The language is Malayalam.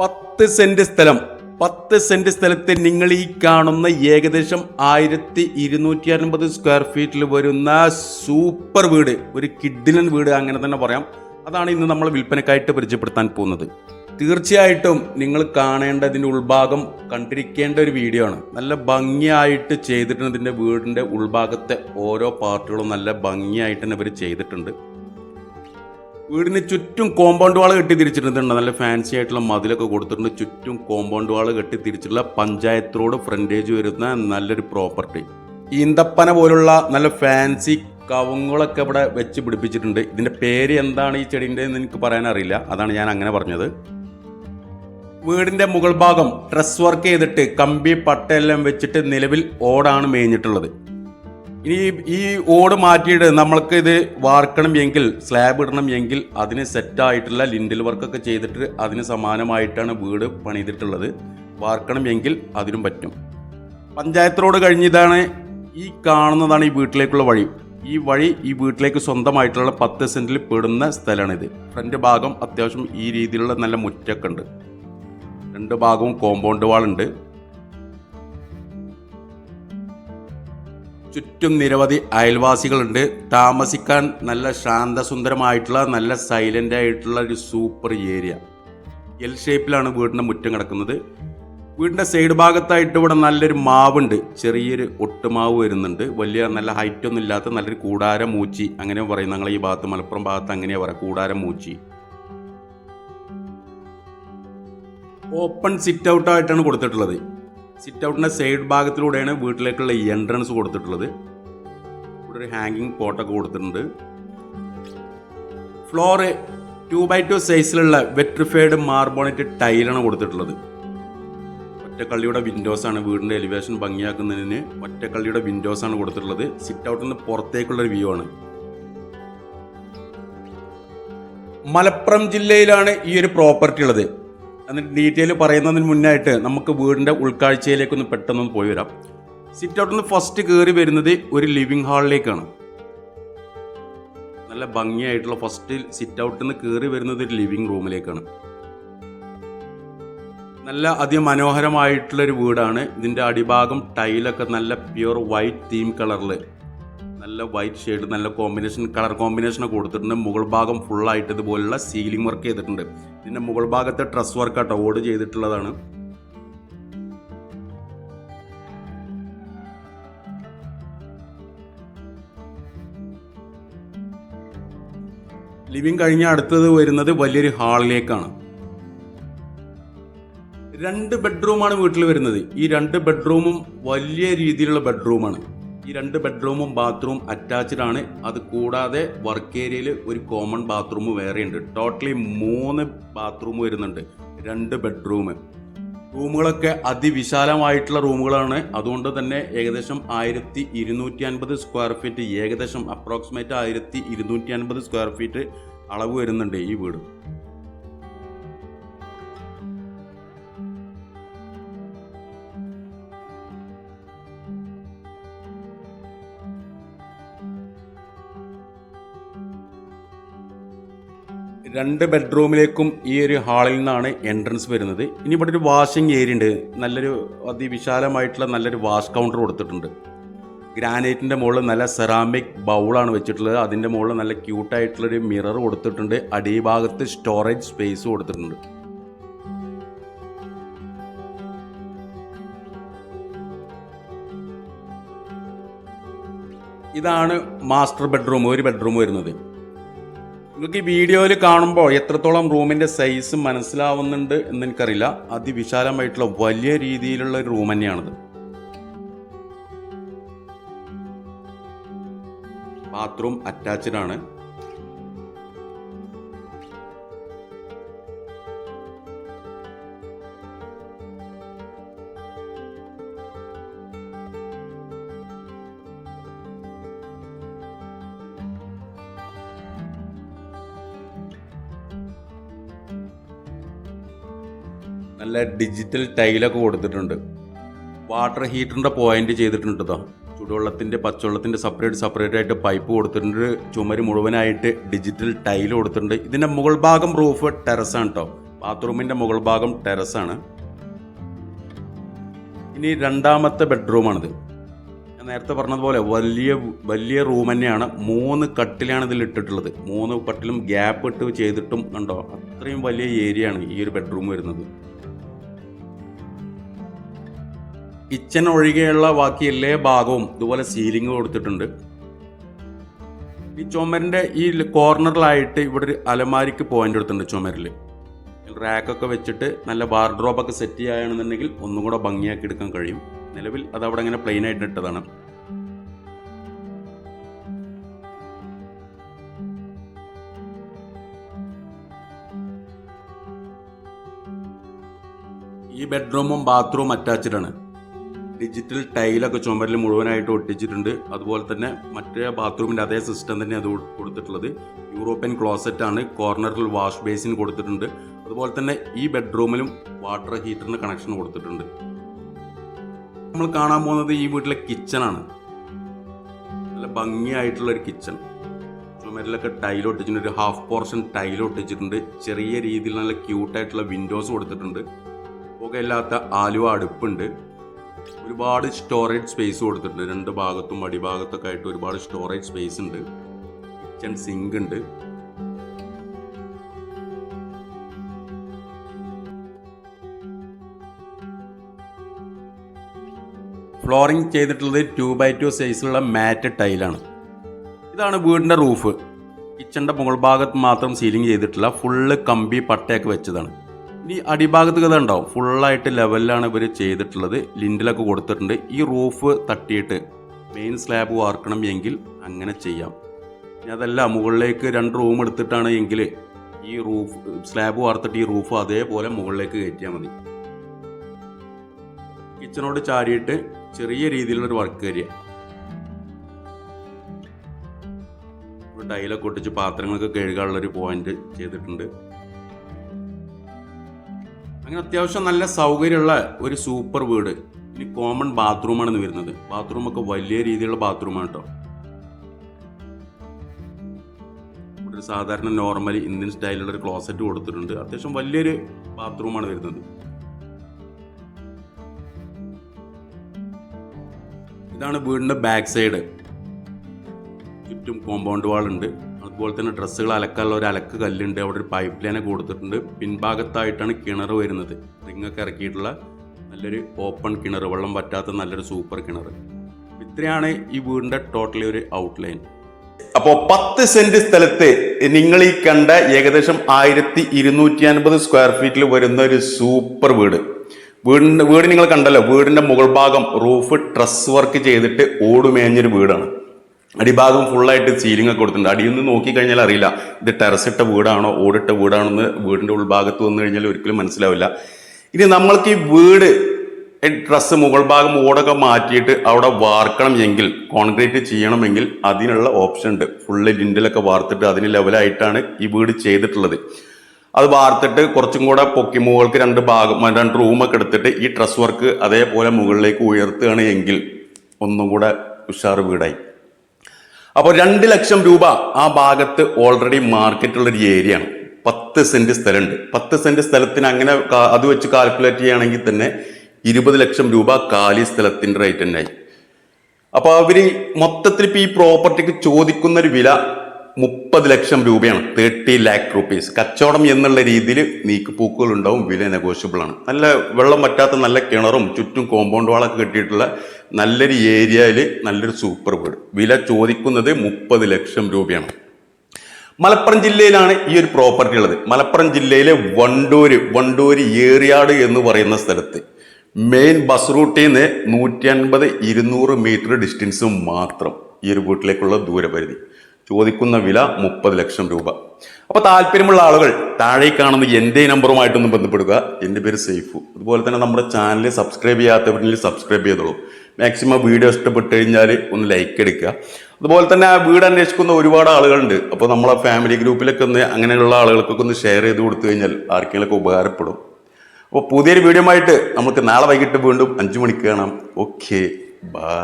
പത്ത് സെന്റ് സ്ഥലം. പത്ത് സെന്റ് സ്ഥലത്ത് നിങ്ങൾ ഈ കാണുന്ന ഏകദേശം ആയിരത്തി ഇരുന്നൂറ്റി അൻപത് സ്ക്വയർ ഫീറ്റിൽ വരുന്ന സൂപ്പർ വീട്. ഒരു കിഡിലൻ വീട് അങ്ങനെ തന്നെ പറയാം. അതാണ് ഇന്ന് നമ്മൾ വിൽപ്പനക്കായിട്ട് പരിചയപ്പെടുത്താൻ പോകുന്നത്. തീർച്ചയായിട്ടും നിങ്ങൾ കാണേണ്ട ഇതിന്റെ ഉൾഭാഗം കണ്ടിരിക്കേണ്ട ഒരു വീഡിയോ ആണ്. നല്ല ഭംഗിയായിട്ട് ചെയ്തിട്ടുണ്ട് ഇതിന്റെ വീടിന്റെ ഉൾഭാഗത്തെ ഓരോ പാർട്ടുകളും നല്ല ഭംഗിയായിട്ട് തന്നെ ഇവർ ചെയ്തിട്ടുണ്ട്. വീടിന് ചുറ്റും കോമ്പൗണ്ട് വാൾ കെട്ടി തിരിച്ചിട്ടുണ്ട് നല്ല ഫാൻസി ആയിട്ടുള്ള മതിലൊക്കെ കൊടുത്തിട്ടുണ്ട്. ചുറ്റും കോമ്പൗണ്ട് വാൾ കെട്ടി തിരിച്ചിട്ടുള്ള പഞ്ചായത്ത് റോഡ് ഫ്രണ്ടേജ് വരുന്ന നല്ലൊരു പ്രോപ്പർട്ടി ഈന്തപ്പന പോലുള്ള നല്ല ഫാൻസി കവുങ്ങളൊക്കെ ഇവിടെ വെച്ച് പിടിപ്പിച്ചിട്ടുണ്ട്. ഇതിന്റെ പേര് എന്താണ് ഈ ചെടീന്റെ എന്ന് എനിക്ക് പറയാൻ അറിയില്ല അതാണ് ഞാൻ അങ്ങനെ പറഞ്ഞത്. വീടിന്റെ മുകൾ ഭാഗം ഡ്രസ് വർക്ക് ചെയ്തിട്ട് കമ്പി പട്ടയെല്ലാം വെച്ചിട്ട് നിലവിൽ ഓടാണ് മേഞ്ഞിട്ടുള്ളത്. ഇനി ഈ ഓട് മാറ്റിയിട്ട് നമ്മൾക്ക് ഇത് വാർക്കണം എങ്കിൽ സ്ലാബ് ഇടണം എങ്കിൽ അതിന് സെറ്റായിട്ടുള്ള ലിൻഡിൽ വർക്കൊക്കെ ചെയ്തിട്ട് അതിന് സമാനമായിട്ടാണ് വീട് പണിതിട്ടുള്ളത്. വാർക്കണം എങ്കിൽ അതിനും പറ്റും. പഞ്ചായത്ത് റോഡ് കഴിഞ്ഞതാണ് ഈ കാണുന്നതാണ് ഈ വീട്ടിലേക്കുള്ള വഴി. ഈ വഴി ഈ വീട്ടിലേക്ക് സ്വന്തമായിട്ടുള്ള പത്ത് സെന്റിൽ പെടുന്ന സ്ഥലമാണിത്. ഫ്രണ്ട് ഭാഗം അത്യാവശ്യം ഈ രീതിയിലുള്ള നല്ല മുറ്റൊക്കെ ഉണ്ട്. രണ്ട് ഭാഗവും കോമ്പൗണ്ട് വാളുണ്ട് ചുറ്റും നിരവധി അയൽവാസികളുണ്ട്. താമസിക്കാൻ നല്ല ശാന്തസുന്ദരമായിട്ടുള്ള നല്ല സൈലന്റ് ആയിട്ടുള്ള ഒരു സൂപ്പർ ഏരിയ എൽ ഷേപ്പിലാണ് വീടിന്റെ മുറ്റം കിടക്കുന്നത്. വീടിന്റെ സൈഡ് ഭാഗത്തായിട്ട് ഇവിടെ നല്ലൊരു മാവുണ്ട്. ചെറിയൊരു ഒട്ടുമാവ് വരുന്നുണ്ട്. വലിയ നല്ല ഹൈറ്റ് ഒന്നും ഇല്ലാത്ത നല്ലൊരു കൂടാരം മൂച്ചി. അങ്ങനെ പറയും. ഞങ്ങൾ ഈ ഭാഗത്ത് മലപ്പുറം ഭാഗത്ത് അങ്ങനെയാണ് പറയാം കൂടാരം മൂച്ചി. ഓപ്പൺ സിറ്റ് ഔട്ട് ആയിട്ടാണ് കൊടുത്തിട്ടുള്ളത്. സിറ്റ് ഔട്ടിന്റെ സൈഡ് ഭാഗത്തിലൂടെയാണ് വീട്ടിലേക്കുള്ള എൻട്രൻസ് കൊടുത്തിട്ടുള്ളത്. ഇവിടെ ഒരു ഹാങ്ങിങ് പോട്ടൊക്കെ കൊടുത്തിട്ടുണ്ട്. ഫ്ലോറ് ടു ബൈ ടു സൈസിലുള്ള വെട്രിഫൈഡ് മാർബോണറ്റ് ടൈലാണ് കൊടുത്തിട്ടുള്ളത്. ഒറ്റക്കള്ളിയുടെ വിൻഡോസ് ആണ് വീടിന്റെ എലിവേഷൻ ഭംഗിയാക്കുന്നതിന് ഒറ്റക്കള്ളിയുടെ വിൻഡോസ് ആണ് കൊടുത്തിട്ടുള്ളത്. സിറ്റ് ഔട്ടിന് പുറത്തേക്കുള്ള ഒരു വ്യൂ ആണ്. മലപ്പുറം ജില്ലയിലാണ് ഈ ഒരു പ്രോപ്പർട്ടി ഉള്ളത്. എന്നിട്ട് ഡീറ്റെയിൽ പറയുന്നതിന് മുന്നായിട്ട് നമുക്ക് വീടിന്റെ ഉൾക്കാഴ്ചയിലേക്കൊന്ന് പെട്ടെന്ന് പോയി വരാം. സിറ്റ് ഔട്ടിൽ നിന്ന് ഫസ്റ്റ് കയറി വരുന്നത് ഒരു ലിവിങ് ഹാളിലേക്കാണ് നല്ല ഭംഗിയായിട്ടുള്ള ഫസ്റ്റ് സിറ്റ് ഔട്ടിൽ നിന്ന് കയറി വരുന്നത് ഒരു ലിവിങ് റൂമിലേക്കാണ് നല്ല അതിമനോഹരമായിട്ടുള്ള ഒരു വീടാണ്. ഇതിന്റെ അടിഭാഗം ടൈലൊക്കെ നല്ല പ്യുർ വൈറ്റ് തീം കളറിൽ നല്ല വൈറ്റ് ഷെയ്ഡ് നല്ല കോമ്പിനേഷൻ കളർ കോമ്പിനേഷനൊക്കെ കൊടുത്തിട്ടുണ്ട്. മുകൾ ഭാഗം ഫുള്ളായിട്ട് ഇതുപോലുള്ള സീലിംഗ് വർക്ക് ചെയ്തിട്ടുണ്ട്. ഇതിന്റെ മുകൾ ഭാഗത്തെ ട്രസ് വർക്ക് ആട്ടോ ഓട് ചെയ്തിട്ടുള്ളതാണ്. ലിവിങ് കഴിഞ്ഞ അടുത്തത് വരുന്നത് വലിയൊരു ഹാളിലേക്കാണ് രണ്ട് ബെഡ്റൂമാണ് വീട്ടിൽ വരുന്നത്. ഈ രണ്ട് ബെഡ്റൂമും വലിയ രീതിയിലുള്ള ബെഡ്റൂമാണ് ഈ രണ്ട് ബെഡ്റൂമും ബാത്റൂം അറ്റാച്ച്ഡ് ആണ്. അത് കൂടാതെ വർക്ക് ഏരിയയിൽ ഒരു കോമൺ ബാത്റൂം വേറെ ഉണ്ട്. ടോട്ടലി മൂന്ന് ബാത്റൂം വരുന്നുണ്ട്. രണ്ട് ബെഡ്റൂം റൂമുകളൊക്കെ അതിവിശാലമായിട്ടുള്ള റൂമുകളാണ്. അതുകൊണ്ട് തന്നെ ഏകദേശം ആയിരത്തി ഇരുന്നൂറ്റി അൻപത് സ്ക്വയർ ഫീറ്റ് ഏകദേശം അപ്രോക്സിമേറ്റ് ആയിരത്തി ഇരുന്നൂറ്റി അൻപത് സ്ക്വയർ ഫീറ്റ് അളവ് വരുന്നുണ്ട് ഈ വീട്. രണ്ട് ബെഡ്റൂമിലേക്കും ഈ ഒരു ഹാളിൽ നിന്നാണ് എൻട്രൻസ് വരുന്നത്. ഇനി ഇവിടെ ഒരു വാഷിംഗ് ഏരിയ ഉണ്ട്. നല്ലൊരു അതിവിശാലമായിട്ടുള്ള നല്ലൊരു വാഷ് കൗണ്ടർ കൊടുത്തിട്ടുണ്ട്. ഗ്രാനൈറ്റിന്റെ മുകളിൽ നല്ല സെറാമിക് ബൗളാണ് വെച്ചിട്ടുള്ളത്. അതിന്റെ മുകളിൽ നല്ല ക്യൂട്ടായിട്ടുള്ളൊരു മിറർ കൊടുത്തിട്ടുണ്ട്. അടിഭാഗത്ത് സ്റ്റോറേജ് സ്പേസ് കൊടുത്തിട്ടുണ്ട്. ഇതാണ് മാസ്റ്റർ ബെഡ്റൂം ഒരു ബെഡ്റൂം വരുന്നത്. നിങ്ങൾക്ക് ഈ വീഡിയോയിൽ കാണുമ്പോൾ എത്രത്തോളം റൂമിന്റെ സൈസ് മനസ്സിലാവുന്നുണ്ട് എന്ന് എനിക്കറിയില്ല. അതിവിശാലമായിട്ടുള്ള വലിയ രീതിയിലുള്ള ഒരു റൂം തന്നെയാണിത്. ബാത്റൂം അറ്റാച്ച്ഡ് ആണ്. നല്ല ഡിജിറ്റൽ ടൈലൊക്കെ കൊടുത്തിട്ടുണ്ട്. വാട്ടർ ഹീറ്ററിന്റെ പോയിന്റ് ചെയ്തിട്ടുണ്ട് കേട്ടോ ചുടുവെള്ളത്തിന്റെ പച്ചവെള്ളത്തിന്റെ സെപ്പറേറ്റ് സെപ്പറേറ്റ് ആയിട്ട് പൈപ്പ് കൊടുത്തിട്ടുണ്ട്. ചുമര് മുഴുവനായിട്ട് ഡിജിറ്റൽ ടൈൽ കൊടുത്തിട്ടുണ്ട്. ഇതിന്റെ മുകൾ ഭാഗം റൂഫ് ടെറസാണ് കേട്ടോ ബാത്റൂമിന്റെ മുകൾ ഭാഗം ടെറസാണ് ഇനി രണ്ടാമത്തെ ബെഡ്റൂമാണിത് ഞാൻ നേരത്തെ പറഞ്ഞതുപോലെ വലിയ വലിയ റൂം തന്നെയാണ്. മൂന്ന് കട്ടിലാണ് ഇതിൽ ഇട്ടിട്ടുള്ളത്. മൂന്ന് കട്ടിലും ഗ്യാപ്പ് ഇട്ട് ചെയ്തിട്ടും കണ്ടോ? അത്രയും വലിയ ഏരിയയാണ് ഈ ഒരു ബെഡ്റൂം വരുന്നത്. കിച്ചൺ ഒഴികെയുള്ള ബാക്കി എല്ലാ ഭാഗവും ഇതുപോലെ സീലിംഗ് കൊടുത്തിട്ടുണ്ട്. ഈ ചുമരിന്റെ ഈ കോർണറിലായിട്ട് ഇവിടെ ഒരു അലമാരിക്ക് പോയിന്റ് എടുത്തിട്ടുണ്ട് ചുമരിൽ റാക്കൊക്കെ വെച്ചിട്ട് നല്ല വാർഡ്രോബൊക്കെ സെറ്റ് ചെയ്യുകയാണെന്നുണ്ടെങ്കിൽ ഒന്നും കൂടെ ഭംഗിയാക്കി എടുക്കാൻ കഴിയും. നിലവിൽ അത് അവിടെ ഇങ്ങനെ പ്ലെയിൻ ആയിട്ട് ഇട്ടതാണ്. ഈ ബെഡ്റൂമും ബാത്റൂം അറ്റാച്ച്ഡ് ആണ്. ഡിജിറ്റൽ ടൈലൊക്കെ ചുമരിൽ മുഴുവനായിട്ട് ഒട്ടിച്ചിട്ടുണ്ട്. അതുപോലെ തന്നെ മറ്റേ ബാത്റൂമിന്റെ അതേ സിസ്റ്റം തന്നെ അത് കൊടുത്തിട്ടുള്ളത്. യൂറോപ്യൻ ക്ലോസറ്റ് ആണ്. കോർണറിൽ വാഷ് ബേസിൻ കൊടുത്തിട്ടുണ്ട്. അതുപോലെ തന്നെ ഈ ബെഡ്റൂമിലും വാട്ടർ ഹീറ്ററിന് കണക്ഷൻ കൊടുത്തിട്ടുണ്ട്. നമ്മൾ കാണാൻ പോകുന്നത് ഈ വീട്ടിലെ കിച്ചണാണ് നല്ല ഭംഗിയായിട്ടുള്ള ഒരു കിച്ചൺ ചുമരിലൊക്കെ ടൈൽ ഒട്ടിച്ചിട്ടുണ്ട്. ഒരു ഹാഫ് പോർഷൻ ടൈൽ ഒട്ടിച്ചിട്ടുണ്ട്. ചെറിയ രീതിയിൽ നല്ല ക്യൂട്ടായിട്ടുള്ള വിൻഡോസ് കൊടുത്തിട്ടുണ്ട്. പുകയില്ലാത്ത ആലുവ അടുപ്പുണ്ട്. ഒരുപാട് സ്റ്റോറേജ് സ്പേസ് കൊടുത്തിട്ടുണ്ട്. രണ്ട് ഭാഗത്തും അടിഭാഗത്തൊക്കെ ആയിട്ട് ഒരുപാട് സ്റ്റോറേജ് സ്പേസ് ഉണ്ട്. കിച്ചൺ സിങ്ക് ഉണ്ട്. ഫ്ലോറിംഗ് ചെയ്തിട്ടുള്ളത് ടു ബൈ ടു സൈസിലുള്ള മാറ്റ് ടൈലാണ് ഇതാണ് വീടിന്റെ റൂഫ് കിച്ചന്റെ മുകൾ ഭാഗത്ത് മാത്രം സീലിംഗ് ചെയ്തിട്ടില്ല ഫുള്ള് കമ്പി പട്ടയൊക്കെ വെച്ചതാണ്. ഇനി അടിഭാഗത്ത് കഥ ഉണ്ടാവും. ഫുള്ളായിട്ട് ലെവലിലാണ് ഇവർ ചെയ്തിട്ടുള്ളത്. ലിൻഡിലൊക്കെ കൊടുത്തിട്ടുണ്ട്. ഈ റൂഫ് തട്ടിയിട്ട് മെയിൻ സ്ലാബ് വാർക്കണം എങ്കിൽ അങ്ങനെ ചെയ്യാം. ഇനി അതല്ല മുകളിലേക്ക് രണ്ട് റൂം എടുത്തിട്ടാണ് എങ്കിൽ ഈ റൂഫ് സ്ലാബ് വാർത്തിട്ട് ഈ റൂഫ് അതേപോലെ മുകളിലേക്ക് കയറ്റിയാൽ മതി. കിച്ചണോട് ചാരിയിട്ട് ചെറിയ രീതിയിലുള്ളൊരു വർക്ക് ഏരിയ ടൈലൊക്കെ ഒട്ടിച്ച് പാത്രങ്ങളൊക്കെ കഴുകാനുള്ളൊരു പോയിന്റ് ചെയ്തിട്ടുണ്ട്. അങ്ങനെ അത്യാവശ്യം നല്ല സൗകര്യമുള്ള ഒരു സൂപ്പർ വീട്. ഇനി കോമൺ ബാത്റൂമാണ് വരുന്നത്. ബാത്റൂം ഒക്കെ വലിയ രീതിയിലുള്ള ബാത്റൂമാണ് കേട്ടോ ഒരു സാധാരണ നോർമൽ ഇന്ത്യൻ സ്റ്റൈലുള്ള ഒരു ക്ലോസറ്റ് കൊടുത്തിട്ടുണ്ട്. അത്യാവശ്യം വലിയൊരു ബാത്റൂമാണ് വരുന്നത്. ഇതാണ് വീടിന്റെ ബാക്ക് സൈഡ് ചുറ്റും കോമ്പൗണ്ട് വാൾ ഉണ്ട്. അതുപോലെ തന്നെ ഡ്രസ്സുകൾ അലക്കാനുള്ള ഒരു അലക്ക് കല്ലുണ്ട്. അവിടെ ഒരു പൈപ്പ് ലൈനെ കൊടുത്തിട്ടുണ്ട്. പിൻഭാഗത്തായിട്ടാണ് കിണർ വരുന്നത്. റിങ്ങൊക്കെ ഇറക്കിയിട്ടുള്ള നല്ലൊരു ഓപ്പൺ കിണർ വെള്ളം പറ്റാത്ത നല്ലൊരു സൂപ്പർ കിണർ. ഇത്രയാണ് ഈ വീടിന്റെ ടോട്ടലി ഒരു ഔട്ട്ലൈൻ അപ്പോൾ പത്ത് സെന്റ് സ്ഥലത്ത് നിങ്ങൾ ഈ കണ്ട ഏകദേശം ആയിരത്തി ഇരുന്നൂറ്റി അൻപത് സ്ക്വയർ ഫീറ്റിൽ വരുന്ന ഒരു സൂപ്പർ വീട്. വീടിന്റെ വീട് നിങ്ങൾ കണ്ടല്ലോ. വീടിന്റെ മുകൾ ഭാഗം റൂഫ് ട്രസ് വർക്ക് ചെയ്തിട്ട് ഓടുമേഞ്ഞൊരു വീടാണ്. അടിഭാഗം ഫുള്ളായിട്ട് സീലിംഗ് ഒക്കെ കൊടുത്തിട്ടുണ്ട്. അടിയിൽ നിന്ന് നോക്കിക്കഴിഞ്ഞാൽ അറിയില്ല. ഇത് ടെറസ് ഇട്ട വീടാണോ ഓടിട്ട വീടാണോ എന്ന് വീടിന്റെ ഉൾഭാഗത്ത് വന്നു കഴിഞ്ഞാൽ ഒരിക്കലും മനസ്സിലാവില്ല. ഇനി നമ്മൾക്ക് ഈ വീട് ഡ്രസ്സ് മുകൾ ഭാഗം ഓടൊക്കെ മാറ്റിയിട്ട് അവിടെ വാർക്കണം എങ്കിൽ കോൺക്രീറ്റ് ചെയ്യണമെങ്കിൽ അതിനുള്ള ഓപ്ഷൻ ഉണ്ട്. ഫുള്ള് ലിൻഡിലൊക്കെ വാർത്തിട്ട് അതിന് ലെവലായിട്ടാണ് ഈ വീട് ചെയ്തിട്ടുള്ളത്. അത് വാർത്തിട്ട് കുറച്ചും കൂടെ പൊക്കി മുകൾക്ക് രണ്ട് ഭാഗം രണ്ട് റൂമൊക്കെ എടുത്തിട്ട് ഈ ഡ്രസ് വർക്ക് അതേപോലെ മുകളിലേക്ക് ഉയർത്തുകയാണ് എങ്കിൽ ഒന്നും കൂടെ ഉഷാർ വീടായി. അപ്പോൾ രണ്ട് ലക്ഷം രൂപ ആ ഭാഗത്ത് ഓൾറെഡി മാർക്കറ്റുള്ള ഒരു ഏരിയ ആണ്. പത്ത് സെന്റ് സ്ഥലമുണ്ട്. പത്ത് സെന്റ് സ്ഥലത്തിന് അങ്ങനെ അത് വെച്ച് കാൽക്കുലേറ്റ് ചെയ്യുകയാണെങ്കിൽ തന്നെ ഇരുപത് ലക്ഷം രൂപ കാലി സ്ഥലത്തിന്റെ റേറ്റ് തന്നെയായി അപ്പോൾ അവർ മൊത്തത്തിൽ ഇപ്പൊ ഈ പ്രോപ്പർട്ടിക്ക് ചോദിക്കുന്ന ഒരു വില മുപ്പത് ലക്ഷം രൂപയാണ്. തേർട്ടി ലാക്ക് റുപ്പീസ് കച്ചവടം എന്നുള്ള രീതിയിൽ നീക്കുപോക്കുകൾ ഉണ്ടാവും വില നെഗോഷ്യബിൾ ആണ്. നല്ല വെള്ളം പറ്റാത്ത നല്ല കിണറും ചുറ്റും കോമ്പൗണ്ട് വാളൊക്കെ കെട്ടിയിട്ടുള്ള നല്ലൊരു ഏരിയയിൽ നല്ലൊരു സൂപ്പർ വീട്. വില ചോദിക്കുന്നത് മുപ്പത് ലക്ഷം രൂപയാണ്. മലപ്പുറം ജില്ലയിലാണ് ഈ ഒരു പ്രോപ്പർട്ടി ഉള്ളത്. മലപ്പുറം ജില്ലയിലെ വണ്ടൂര് വണ്ടൂര് ഏറിയാട് എന്ന് പറയുന്ന സ്ഥലത്ത് മെയിൻ ബസ് റൂട്ടിൽ നിന്ന് നൂറ്റി അൻപത് ഇരുന്നൂറ് മീറ്റർ ഡിസ്റ്റൻസ് മാത്രം ഈ ഒരു വീട്ടിലേക്കുള്ള ദൂരപരിധി. ചോദിക്കുന്ന വില മുപ്പത് ലക്ഷം രൂപ. അപ്പൊ താല്പര്യമുള്ള ആളുകൾ താഴെ കാണുന്ന എന്റെ നമ്പറുമായിട്ടൊന്ന് ബന്ധപ്പെടുക. എന്റെ പേര് സേഫു അതുപോലെ തന്നെ നമ്മുടെ ചാനൽ സബ്സ്ക്രൈബ് ചെയ്യാത്തവരിൽ സബ്സ്ക്രൈബ് ചെയ്തോളൂ. മാക്സിമം വീഡിയോ ഇഷ്ടപ്പെട്ട് കഴിഞ്ഞാൽ ഒന്ന് ലൈക്ക് എടുക്കുക. അതുപോലെ തന്നെ ആ വീട് അന്വേഷിക്കുന്ന ഒരുപാട് ആളുകളുണ്ട്. അപ്പോൾ നമ്മളെ ഫാമിലി ഗ്രൂപ്പിലൊക്കെ ഒന്ന് അങ്ങനെയുള്ള ആളുകൾക്കൊക്കെ ഒന്ന് ഷെയർ ചെയ്ത് കൊടുത്തു കഴിഞ്ഞാൽ ആർക്കെങ്കിലുമൊക്കെ ഉപകാരപ്പെടും. അപ്പോൾ പുതിയൊരു വീഡിയോ ആയിട്ട് നമുക്ക് നാളെ വൈകിട്ട് വീണ്ടും അഞ്ചു മണിക്ക് കാണാം. ഓക്കെ. ബൈ.